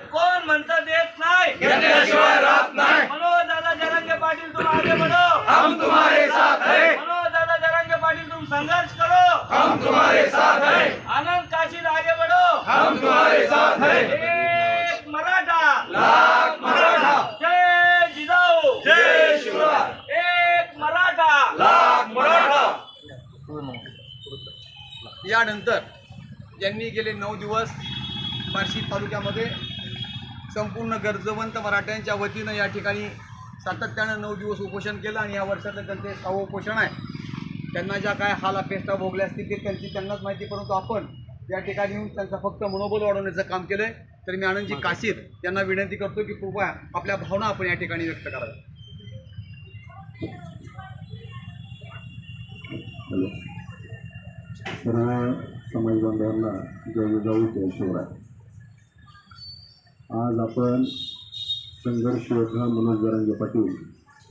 म्हणता देत नाही? घेतल्याशिवाय राहत नाही. मनोज दादा जरंगे पाटील तुम आगे बढ़ो. हम तुम्हारे साथ है. मनोज दादा जरंगे पाटील तुम संघर्ष करो. हम तुम्हारे साथ है. आनंद काशीद आगे बढ़ो. हम तुम्हारे साथ है. एक मराठा. लाख मराठा. जय जिजाऊ. जय शिवराय. एक मराठा. लाख मराठा. यानंतर यांनी गेले नऊ दिवस बार्शी तालुक्यामध्ये संपूर्ण गरजवंत मराठ्यांच्या वतीनं या ठिकाणी सातत्यानं नऊ दिवस उपोषण केलं आणि या वर्षाचं त्यांचे सहावं उपोषण आहे. त्यांना ज्या काय हाल अपेष्टा भोगल्या असतील ते त्यांची त्यांनाच माहिती परंतु आपण या ठिकाणी येऊन त्यांचा फक्त मनोबल वाढवण्याचं काम केलं आहे तर मी आनंदजी काशीद यांना विनंती करतो की कृपया आपल्या भावना आपण या ठिकाणी व्यक्त कराव्या हॅलो. सर्व समाज बांधवांना जय जाऊ जय शिवराय आज आपण संघर्ष योद्धा मनोज जरांगे पाटील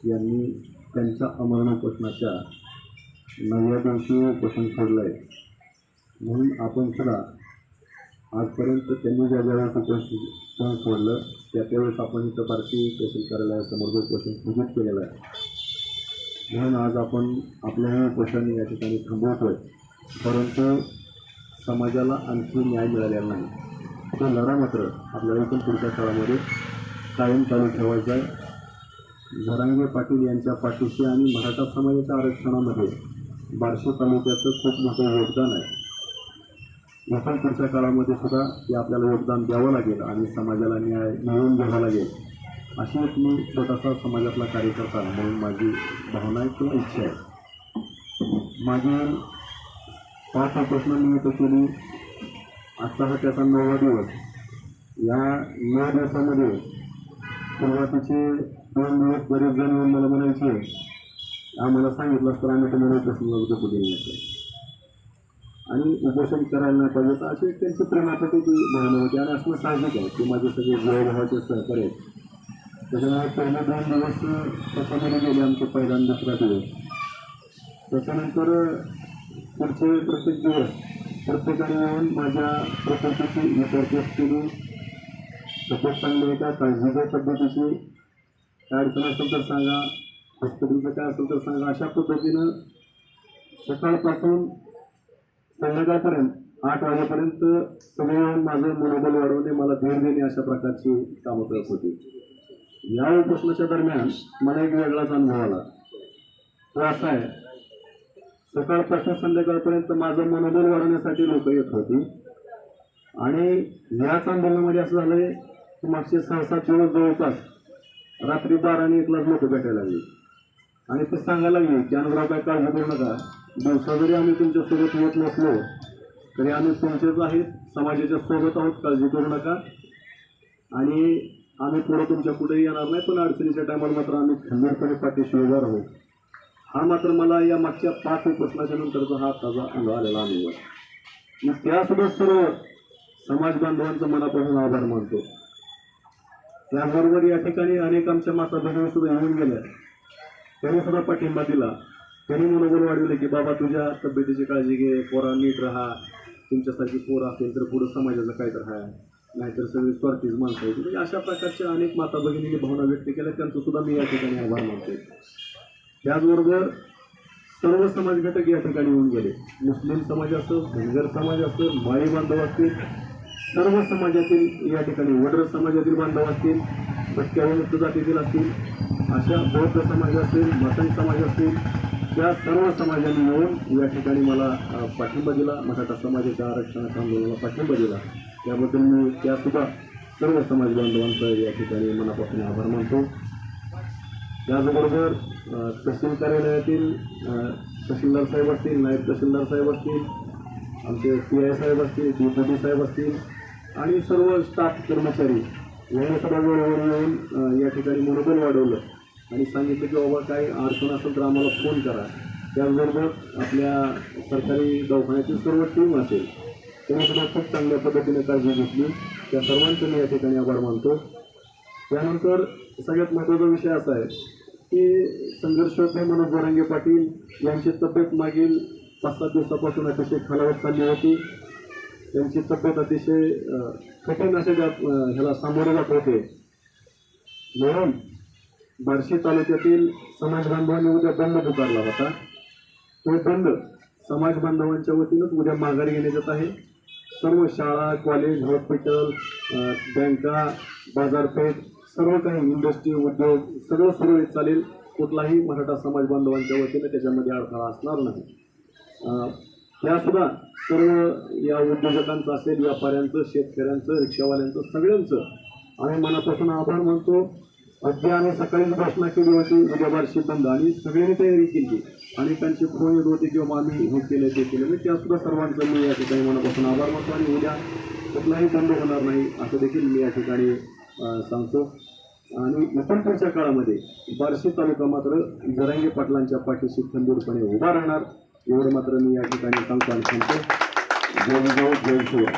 यांनी त्यांच्या अमरण उपोषणाच्या नव्या दिवशी उपोषण सोडलं आहे म्हणून आपण सुद्धा आजपर्यंत त्यांनी ज्या ज्यावेळेस उपोषण सोडलं त्या त्यावेळेस आपण इथं पार्टी तहसील कार्यालयासमोर जे उपोषण स्थगित केलेलं आहे. म्हणून आज आपण आपलं हे उपोषण या ठिकाणी थांबवतोय. परंतु समाजाला आणखी न्याय मिळालेला नाही. तो लढा मात्र आपल्याला पण पुढच्या काळामध्ये कायम चालू ठेवायचा आहे. झरांगे पाटील यांच्या पाठीशी आणि मराठा समाजाच्या आरक्षणामध्ये बार्शी तालुक्याचं खूप मोठं योगदान आहे. इथून पुढच्या काळामध्ये सुद्धा ते आपल्याला योगदान द्यावं लागेल आणि समाजाला न्याय मिळवून घ्यावा लागेल. अशी एक मी छोटासा समाजातला कार्यकर्ता म्हणून माझी भावना आहे किंवा इच्छा आहे. मागील पाच प्रश्न मिळत इथं केली. आजचा हा त्याचा नववा दिवस. या नऊ दिवसामध्ये सुरुवातीचे दोन दिवस बरेच जण येऊन मला म्हणायचे आम्हाला सांगितलं तर आम्ही तुम्हाला प्रश्न डोकं दिले नसते आणि उपोषण करायला नाही पाहिजे तर असे त्यांचे प्रेमासाठी ती भावना होती आणि असणं साहजिक आहे की माझे सगळे जयभावाचे सहकार्य आहेत. त्याच्यामुळे पहिले दोन दिवस त्याच्यामध्ये गेले आमचे पहिला दुसरा दिवस. त्याच्यानंतर पुढचे प्रत्येक दिवस प्रत्येकाने येऊन माझ्या प्रकल्पाची विचारपूस केली. सपोर्ट चांगली आहे का काळजीच्या पद्धतीची काय अडचण असेल तर सांगा. हॉस्पिटलचं काय असेल तर सांगा. अशा पद्धतीनं सकाळपासून संध्याकाळपर्यंत आठ वाजेपर्यंत सगळे माझं मनोबल वाढवणे मला धीर देणे अशा प्रकारची कामं करत होती. या उपोषणाच्या दरम्यान मला एक वेगळाच अनुभव आला. तो असा आहे सकाळपासून संध्याकाळपर्यंत माझं मनोबल वाढवण्यासाठी लोक येत होती. आणि याच आंदोलनामध्ये असं झालंय की मागचे सहा सात दिवस जवळपास रात्री बारा आणि एकलाच लोक भेटायला लागली. आणि ते सांगायला लागले की अनुभव काय काळजी करू नका. दिवसा जरी आम्ही तुमच्यासोबत येत नसलो तरी आम्ही तुमचेच आहेत समाजाच्या सोबत आहोत काळजी करू नका. आणि आम्ही पुढे तुमच्या कुठेही येणार नाही पण अडचणीच्या टायमाला मात्र आम्ही खंबीरपणे पाठीशी उभा आहोत हा मात्र मला या मागच्या पाच प्रश्नाच्या नंतरचा हा ताजा अनुभव आलेला अनुभव मग मी त्यासुद्धा सर्व समाज बांधवांचा मनापासून आभार मानतो. त्याचबरोबर या ठिकाणी अनेक आमच्या माता बहिणी सुद्धा येऊन गेल्या. त्यांनी सुद्धा पाठिंबा दिला. त्यांनी मनोबल वाढवले की बाबा तुझ्या तब्येतीची काळजी घे पोरा नीट राहा. तुमच्यासारखी पोर असेल तर पुढं समाजाचं काय तर आहे नाहीतर सगळी स्वार्थीच माणसं आहेत. म्हणजे अशा प्रकारच्या अनेक माता भगिनींनी भावना व्यक्त केल्या. त्यांचं सुद्धा मी या ठिकाणी आभार मानतो त्याचबरोबर सर्व समाज घटक या ठिकाणी येऊन गेले. मुस्लिम समाज असो धनगर समाज असो माळी बांधव असतील सर्व समाजातील या ठिकाणी वडर समाजातील बांधव असतील भटक्या जातीतील असतील अशा बौद्ध समाज असतील मसन समाज असतील त्या सर्व समाजाने मिळून या ठिकाणी मला पाठिंबा दिला मराठा समाजाच्या आरक्षणाच्या आंदोलनाला पाठिंबा दिला. त्याबद्दल मी त्यासुद्धा सर्व समाज बांधवांचा या ठिकाणी मनापासून आभार मानतो. त्याचबरोबर तहसील कार्यालयातील तहसीलदार साहेब असतील नायब तहसीलदार साहेब असतील आमचे पी आय साहेब असतील डी साहेब असतील आणि सर्व स्टाफ कर्मचारी यांनी सुद्धा वेळोवेळी येऊन या ठिकाणी मनोबल वाढवलं. आणि सांगितलं की बाबा काही अडचण असेल तर आम्हाला फोन करा. त्याचबरोबर आपल्या सरकारी दवाखान्यातील सर्व टीम असेल त्यांनी सुद्धा खूप चांगल्या पद्धतीने काळजी घेतली. त्या सर्वांचं मी या ठिकाणी आभार मानतो. त्यानंतर सगळ्यात महत्त्वाचा विषय असा आहे की संघर्ष मनोज जरांगे पाटील यांची तब्येत मागील पाच सात दिवसापासून अतिशय खालावत चालली होती. त्यांची तब्येत अतिशय कठीण असे त्या ह्याला सामोरे जात होते. म्हणून बार्शी तालुक्यातील समाज बांधवांनी उद्या बंद पुकारला होता. तो बंद समाज बांधवांच्या वतीनंच उद्या माघार घेण्यात येत आहे. सर्व शाळा कॉलेज हॉस्पिटल बँका बाजारपेठ सर्व काही इंडस्ट्री उद्योग सगळं सुरळीत चालेल. कुठलाही मराठा समाज बांधवांच्या वतीनं त्याच्यामध्ये अडथळा असणार नाही. यासुद्धा सर्व या उद्योजकांचं असेल व्यापाऱ्यांचं शेतकऱ्यांचं रिक्षावाल्यांचं सगळ्यांचं आम्ही मनापासून आभार मानतो. अगदी आम्ही सकाळीच घोषणा केली होती उद्या बारशी बंद आणि सगळ्यांनी तयारी केली. अनेकांचे फोन येत होते किंवा आम्ही हे केलं ते केलं. मी त्यासुद्धा सर्वांचं मी या ठिकाणी मनापासून आभार मानतो आणि उद्या कुठलाही बंद होणार नाही असं देखील मी या ठिकाणी सांगतो. आणि इथून काळामध्ये बार्शी तालुका मात्र जरांगे पाटलांच्या पाठीशी खंबीरपणे उभा राहणार. एवढं मात्र मी या ठिकाणी सांगतो आणि सांगतो. जय जय जय शिवाय.